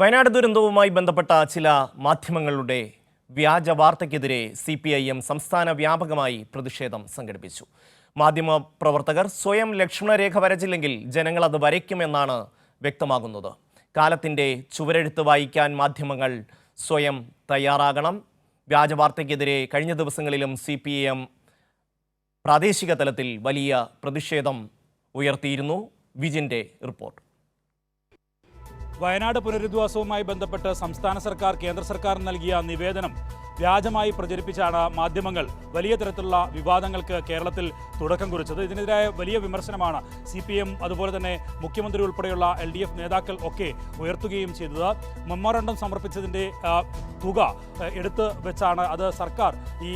വയനാട് ദുരന്തവുമായി ബന്ധപ്പെട്ട ചില മാധ്യമങ്ങളുടെ വ്യാജ വാർത്തയ്ക്കെതിരെ സി പി ഐ എം സംസ്ഥാന വ്യാപകമായി പ്രതിഷേധം സംഘടിപ്പിച്ചു. മാധ്യമ പ്രവർത്തകർ സ്വയം ലക്ഷ്മണരേഖ വരച്ചില്ലെങ്കിൽ ജനങ്ങൾ അത് വരയ്ക്കുമെന്നാണ് വ്യക്തമാകുന്നത്. കാലത്തിന്റെ ചുവരെഴുത്ത് വായിക്കാൻ മാധ്യമങ്ങൾ സ്വയം തയ്യാറാകണം. വ്യാജ വാർത്തയ്ക്കെതിരെ കഴിഞ്ഞ ദിവസങ്ങളിലും സി പി എം പ്രാദേശിക തലത്തിൽ വലിയ പ്രതിഷേധം ഉയർത്തിയിരുന്നു. വിജിന്റെ റിപ്പോർട്ട്. വയനാട് പുനരധിവാസവുമായി ബന്ധപ്പെട്ട് സംസ്ഥാന സർക്കാർ കേന്ദ്ര സർക്കാർ നൽകിയ നിവേദനം വ്യാജമായി പ്രചരിപ്പിച്ചാണ് മാധ്യമങ്ങൾ വലിയ തരത്തിലുള്ള വിവാദങ്ങൾക്ക് കേരളത്തിൽ തുടക്കം കുറിച്ചത്. ഇതിനെതിരായ വലിയ വിമർശനമാണ് സി പി എം അതുപോലെ തന്നെ മുഖ്യമന്ത്രി ഉൾപ്പെടെയുള്ള എൽ ഡി എഫ് നേതാക്കൾ ഒക്കെ ഉയർത്തുകയും ചെയ്തത്. മെമ്മോറണ്ടം സമർപ്പിച്ചതിന്റെ തുക എടുത്ത് വെച്ചാണ് അത് സർക്കാർ ഈ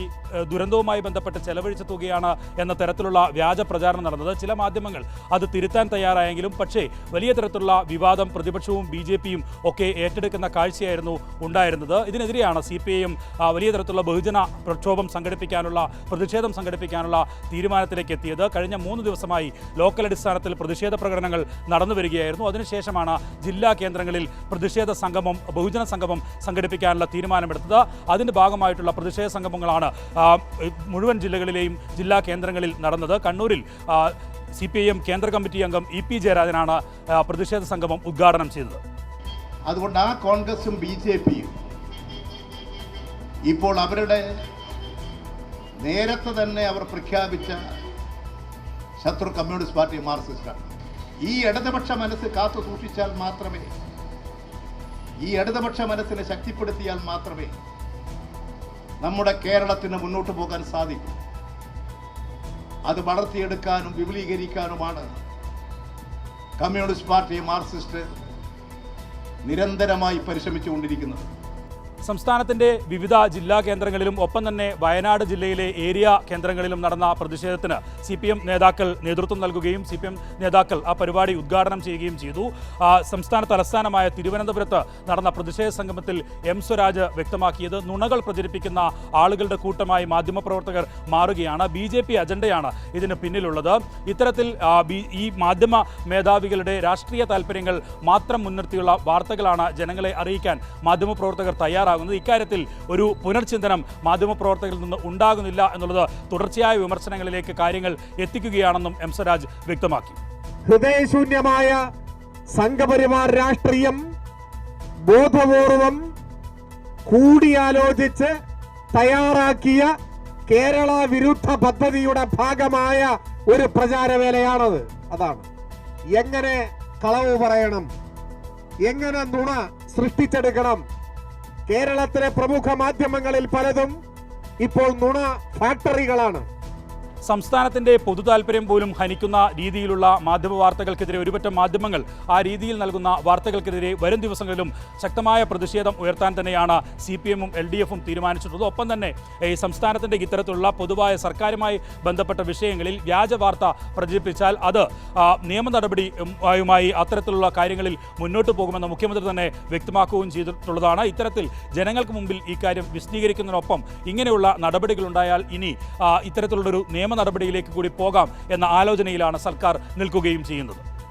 ദുരന്തവുമായി ബന്ധപ്പെട്ട് ചെലവഴിച്ച തുകയാണ് എന്ന തരത്തിലുള്ള വ്യാജ പ്രചാരണം നടന്നത്. ചില മാധ്യമങ്ങൾ അത് തിരുത്താൻ തയ്യാറായെങ്കിലും പക്ഷേ വലിയ തരത്തിലുള്ള വിവാദം പ്രതിപക്ഷവും ബി ഒക്കെ ഏറ്റെടുക്കുന്ന കാഴ്ചയായിരുന്നു ഉണ്ടായിരുന്നത്. ഇതിനെതിരെയാണ് സി പി ഐ എം വലിയ തരത്തിലുള്ള ബഹുജന പ്രക്ഷോഭം സംഘടിപ്പിക്കാനുള്ള പ്രതിഷേധം സംഘടിപ്പിക്കാനുള്ള തീരുമാനത്തിലേക്ക് എത്തിയത്. കഴിഞ്ഞ മൂന്ന് ദിവസമായി ലോക്കൽ അടിസ്ഥാനത്തിൽ പ്രതിഷേധ പ്രകടനങ്ങൾ നടന്നു വരികയായിരുന്നു. അതിനുശേഷമാണ് ജില്ലാ കേന്ദ്രങ്ങളിൽ പ്രതിഷേധ സംഗമം ബഹുജന സംഗമം സംഘടിപ്പിക്കാനുള്ള തീരുമാനമെടുത്തത്. അതിന്റെ ഭാഗമായിട്ടുള്ള പ്രതിഷേധ സംഗമങ്ങളാണ് മുഴുവൻ ജില്ലകളിലെയും ജില്ലാ കേന്ദ്രങ്ങളിൽ നടന്നത്. കണ്ണൂരിൽ സി പി ഐ എം കേന്ദ്ര കമ്മിറ്റി അംഗം ഇ പി ജയരാജനാണ് പ്രതിഷേധ സംഗമം ഉദ്ഘാടനം ചെയ്തത്. അതുകൊണ്ട് ആ കോൺഗ്രസും ബി ജെ പിയും ഇപ്പോൾ അവരുടെ നേരത്തെ തന്നെ അവർ പ്രഖ്യാപിച്ച ശത്രു കമ്മ്യൂണിസ്റ്റ് പാർട്ടി മാർക്സിസ്റ്റാണ്. ഈ ഇടതുപക്ഷ മനസ്സ് കാത്തു സൂക്ഷിച്ചാൽ മാത്രമേ ഈ ഇടതുപക്ഷ മനസ്സിനെ ശക്തിപ്പെടുത്തിയാൽ മാത്രമേ നമ്മുടെ കേരളത്തിന് മുന്നോട്ട് പോകാൻ സാധിക്കൂ. അത് വളർത്തിയെടുക്കാനും വിപുലീകരിക്കാനുമാണ് കമ്മ്യൂണിസ്റ്റ് പാർട്ടി മാർക്സിസ്റ്റ് നിരന്തരമായി പരിശ്രമിച്ചുകൊണ്ടിരിക്കുന്നത്. സംസ്ഥാനത്തിന്റെ വിവിധ ജില്ലാ കേന്ദ്രങ്ങളിലും ഒപ്പം തന്നെ വയനാട് ജില്ലയിലെ ഏരിയ കേന്ദ്രങ്ങളിലും നടന്ന പ്രതിഷേധത്തിന് സി പി എം നേതാക്കൾ നേതൃത്വം നൽകുകയും സി പി എം നേതാക്കൾ ആ പരിപാടി ഉദ്ഘാടനം ചെയ്യുകയും ചെയ്തു. സംസ്ഥാന തലസ്ഥാനമായ തിരുവനന്തപുരത്ത് നടന്ന പ്രതിഷേധ സംഗമത്തിൽ എം സ്വരാജ് വ്യക്തമാക്കിയത്. നുണകൾ പ്രചരിപ്പിക്കുന്ന ആളുകളുടെ കൂട്ടമായി മാധ്യമപ്രവർത്തകർ മാറുകയാണ്. ബി ജെ പി അജണ്ടയാണ് ഇതിന് പിന്നിലുള്ളത്. ഇത്തരത്തിൽ ഈ മാധ്യമ മേധാവികളുടെ രാഷ്ട്രീയ താല്പര്യങ്ങൾ മാത്രം മുൻനിർത്തിയുള്ള വാർത്തകളാണ് ജനങ്ങളെ അറിയിക്കാൻ മാധ്യമപ്രവർത്തകർ തയ്യാറാകുന്നത്. ഇക്കാര്യത്തിൽ ഒരു പുനർചിന്തനം മാധ്യമപ്രവർത്തകരിൽ നിന്ന് ഉണ്ടാകുന്നില്ല എന്നുള്ളത് തുടർച്ചയായ വിമർശനങ്ങളിലേക്ക് കാര്യങ്ങൾ എത്തിക്കുകയാണെന്നും എം സ്വരാജ് വ്യക്തമാക്കി. ഹൃദയശൂന്യമായ സംഘപരിവാർ രാഷ്ട്രീയം ബോധപൂർവം കൂടിയാലോചിച്ച് തയ്യാറാക്കിയ കേരള വിരുദ്ധ പദ്ധതിയുടെ ഭാഗമായ ഒരു പ്രചാരവേലയാണത്. അതാണ്. എങ്ങനെ കളവ് പറയണം? എങ്ങനെ നുണ സൃഷ്ടിച്ചെടുക്കണം? കേരളത്തിലെ പ്രമുഖ മാധ്യമങ്ങളിൽ പലതും ഇപ്പോൾ നുണ ഫാക്ടറികളാണ് സംസ്ഥാനത്തിന്റെ പൊതു താല്പര്യം പോലും ഹനിക്കുന്ന രീതിയിലുള്ള മാധ്യമ വാർത്തകൾക്കെതിരെ ഒരുപറ്റം മാധ്യമങ്ങൾ ആ രീതിയിൽ നൽകുന്ന വാർത്തകൾക്കെതിരെ വരും ദിവസങ്ങളിലും ശക്തമായ പ്രതിഷേധം ഉയർത്താൻ തന്നെയാണ് സി പി എമ്മും എൽ ഡി എഫും തീരുമാനിച്ചിട്ടുള്ളത്. ഒപ്പം തന്നെ ഈ സംസ്ഥാനത്തിന്റെ ഇത്തരത്തിലുള്ള പൊതുവായ സർക്കാരുമായി ബന്ധപ്പെട്ട വിഷയങ്ങളിൽ വ്യാജ വാർത്ത പ്രചരിപ്പിച്ചാൽ അത് നിയമ നടപടിയുമായി അത്തരത്തിലുള്ള കാര്യങ്ങളിൽ മുന്നോട്ട് പോകുമെന്ന് മുഖ്യമന്ത്രി തന്നെ വ്യക്തമാക്കുകയും ചെയ്തിട്ടുള്ളതാണ്. ഇത്തരത്തിൽ ജനങ്ങൾക്ക് മുമ്പിൽ ഈ കാര്യം വിശദീകരിക്കുന്നതിനൊപ്പം ഇങ്ങനെയുള്ള നടപടികളുണ്ടായാൽ ഇനി ഇത്തരത്തിലുള്ളൊരു ഇത്തരത്തിലുള്ളൊരു നിയമ നടപടിയിലേക്ക് കൂടി പോകാം എന്ന ആലോചനയിലാണ് സർക്കാർ നിൽക്കുകയും ചെയ്യുന്നത്.